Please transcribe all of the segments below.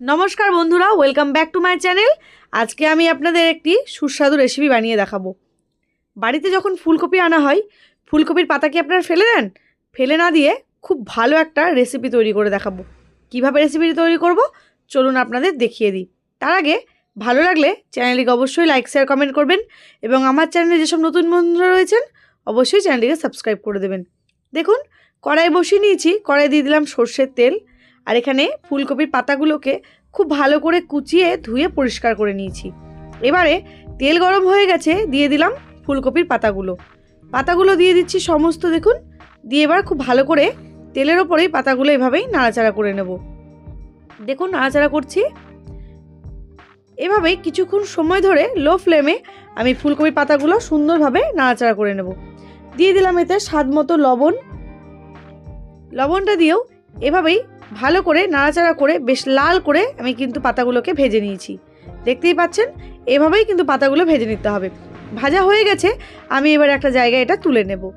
নমস্কার বন্ধুরা welcome back to my channel আজকে আমি আপনাদের একটি সুস্বাদু রেসিপি বানিয়ে দেখাবো। বাড়িতে যখন ফুলকপি আনা হয়, ফুলকপির পাতা কি আপনারা ফেলে দেন? ফেলে না দিয়ে খুব ভালো একটা রেসিপি তৈরি করে দেখাবো। কীভাবে রেসিপিটি তৈরি করব? চলুন আপনাদের দেখিয়ে দিই। তার আগে ভালো লাগলে চ্যানেলটিকে অবশ্যই লাইক শেয়ার কমেন্ট করবেন এবং আমার চ্যানেলে যেসব নতুন বন্ধুরা রয়েছেন, অবশ্যই চ্যানেলটিকে সাবস্ক্রাইব করে দেবেন। দেখুন, কড়াই বসিয়ে নিয়েছি, কড়াই দিয়ে দিলাম সর্ষের তেল। আর এখানে ফুলকপির পাতাগুলোকে খুব ভালো করে কুচিয়ে ধুয়ে পরিষ্কার করে নিয়েছি। এবারে তেল গরম হয়ে গেছে, দিয়ে দিলাম ফুলকপির পাতাগুলো। পাতাগুলো দিয়ে দিচ্ছি সমস্ত, দেখুন, দিয়ে এবার খুব ভালো করে তেলের ওপরেই পাতাগুলো এভাবেই নাড়াচাড়া করে নেব। দেখুন, নাড়াচাড়া করছি। এভাবেই কিছুক্ষণ সময় ধরে লো ফ্লেমে আমি ফুলকপির পাতাগুলো সুন্দরভাবে নাড়াচাড়া করে নেব। দিয়ে দিলাম এতে স্বাদ মতো লবণ। লবণটা দিয়েও এভাবেই ভালো করে, নাড়াচাড়া করে, বেশ লাল করে আমি কিন্তু পাতাগুলোকে ভেজে নিয়েছি। দেখতেই পাচ্ছেন? এভাবেই কিন্তু পাতাগুলো ভেজে নিতে হবে। ভাজা হয়ে গেছে, আমি এবার একটা জায়গায় এটা তুলে নেব।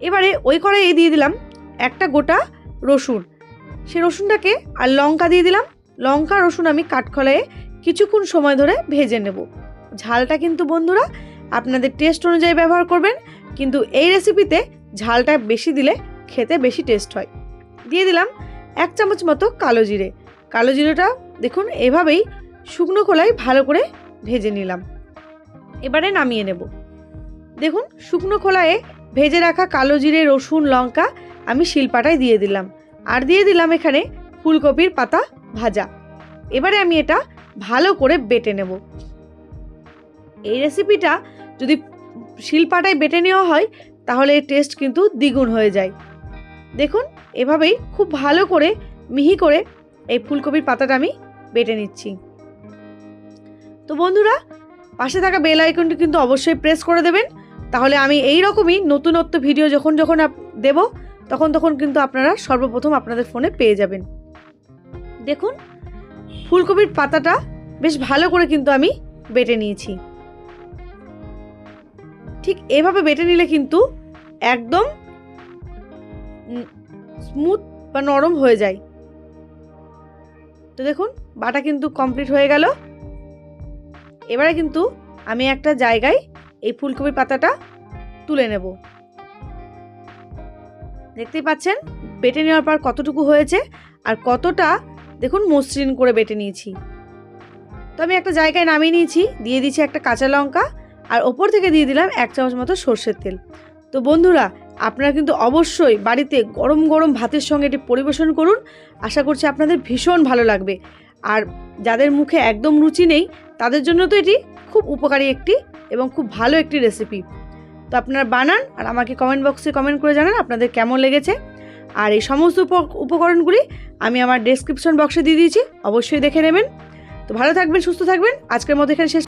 এবারে ওই কড়াইয়ে দিয়ে দিলাম একটা গোটা রসুন। সে রসুনটাকে আর লঙ্কা দিয়ে দিলাম। লঙ্কা, রসুন আমি কাঠখলায়ে কিছুক্ষণ সময় ধরে ভেজে নেব। ঝালটা কিন্তু বন্ধুরা, আপনাদের টেস্ট অনুযায়ী ব্যবহার করবেন, কিন্তু এই রেসিপিতে ঝালটা বেশি দিলে খেতে বেশি টেস্ট হয়। দিয়ে দিলাম এক চামচ মতো কালো জিরে। কালো জিরেটা দেখুন এভাবেই শুকনো খোলায় ভালো করে ভেজে নিলাম। এবারে নামিয়ে নেব। দেখুন শুকনো খোলায় ভেজে রাখা কালো জিরে, রসুন, লঙ্কা আমি শিলপাটায় দিয়ে দিলাম। আর দিয়ে দিলাম এখানে ফুলকপির পাতা ভাজা। এবারে আমি এটা ভালো করে বেটে নেব। এই রেসিপিটা যদি শিলপাটায় বেটে নেওয়া হয়, তাহলে এর টেস্ট কিন্তু দ্বিগুণ হয়ে যায়। দেখুন, এভাবেই খুব ভালো করে মিহি করে এই ফুলকপির পাতাটা আমি বেটে নিচ্ছি। তো বন্ধুরা, পাশে থাকা বেল আইকনটি কিন্তু অবশ্যই প্রেস করে দেবেন। তাহলে আমি এই রকমই নতুনত্ব ভিডিও যখন যখন দেব, তখন তখন কিন্তু আপনারা সর্বপ্রথম আপনাদের ফোনে পেয়ে যাবেন। দেখুন, ফুলকপির পাতাটা বেশ ভালো করে কিন্তু আমি বেটে নিয়েছি। ঠিক এভাবে বেটে নিলে কিন্তু একদম স্মুথ বা নরম হয়ে যায়। তো দেখুন, বাটা কিন্তু কমপ্লিট হয়ে গেল। এবারে কিন্তু আমি একটা জায়গায় এই ফুলকপির পাতাটা তুলে নেব। দেখতেই পাচ্ছেন, বেটে নেওয়ার পর কতটুকু হয়েছে আর কতটা, দেখুন, মসৃণ করে বেটে নিয়েছি। তো আমি একটা জায়গায় নামিয়ে নিয়েছি, দিয়ে দিয়েছি একটা কাঁচা লঙ্কা আর ওপর থেকে দিয়ে দিলাম এক চামচ মতো সর্ষের তেল। তো বন্ধুরা আপনারা কিন্তু অবশ্যই বাড়িতে গরম গরম ভাতের সঙ্গে এটি পরিবেশন করুন। আশা করছি আপনাদের ভীষণ ভালো লাগবে। আর যাদের মুখে একদম রুচি নেই, তাদের জন্য তো এটি খুব উপকারী একটি এবং খুব ভালো একটি রেসিপি তো আপনারা বানান আর আমাকে কমেন্ট বক্সে কমেন্ট করে জানান আপনাদের কেমন লেগেছে। আর এই সমস্ত উপ- উপকরণগুলি আমি আমার ডেসক্রিপশন বক্সে দিয়ে দিয়েছি, অবশ্যই দেখে নেবেন। তো ভালো থাকবেন, সুস্থ থাকবেন। আজকের মধ্যে এখানে শেষ